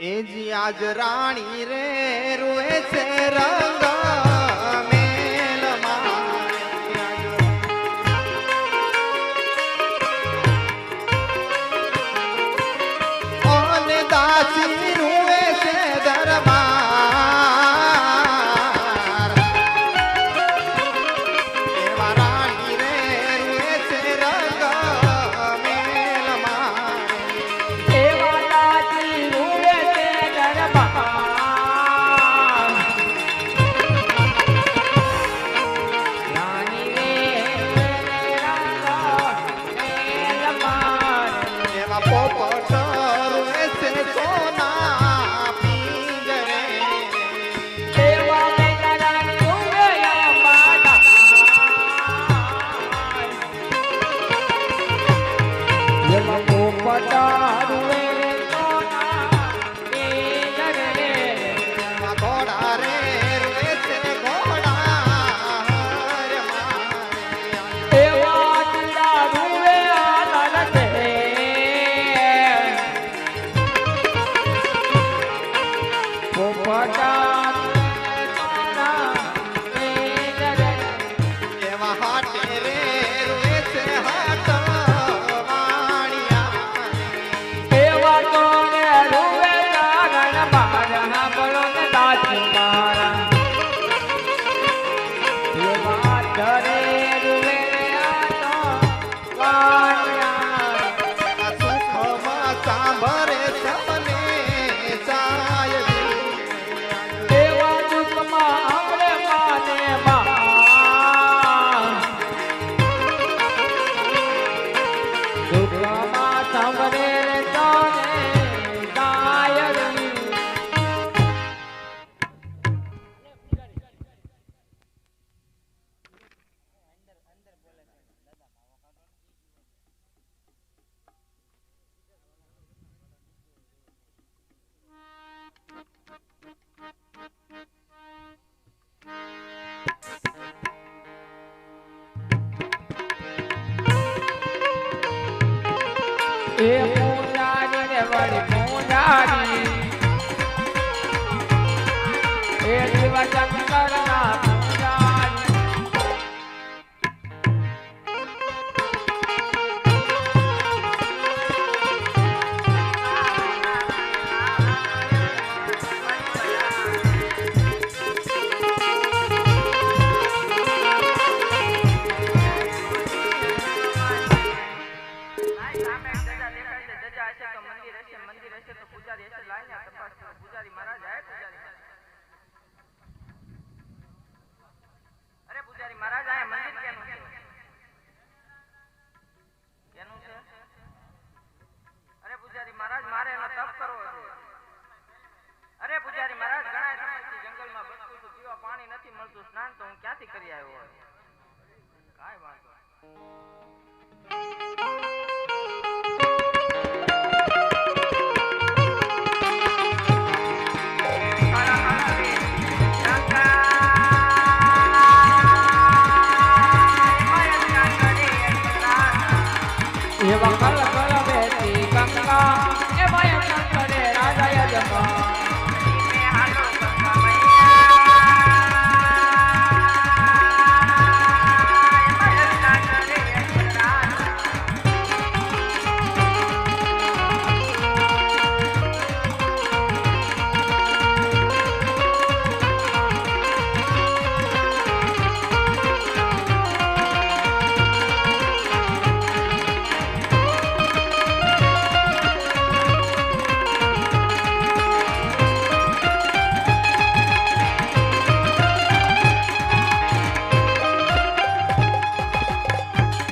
એ જી આજ રાણી રે રૂએ છે રંગ દાસી રૂએ છે દરબાર. એવા पटार Company. એ પૂજારી રે વળી પૂજારી એ શિવ હશે તો મંદિર હશે મંદિર હશે તો પૂજારી હશે લાલ્યા તપાસ કરો. પૂજારી મહારાજ આય પૂજારી? અરે પૂજારી મહારાજ આય, મંદિર કેનું છે? કેનું છે? અરે પૂજારી મહારાજ, મારે એનો તપ કરવો છે. અરે પૂજારી મહારાજ ઘણા સમયથી જંગલમાં ભટકું છું. પીવા પાણી નથી મળતું. સ્નાન તો હું ક્યાંથી કરી આવ્યો કાંઈ વાંધો એવા કલ કલ બેટી ગંગા. એ ભયંકર રાજા યજમાન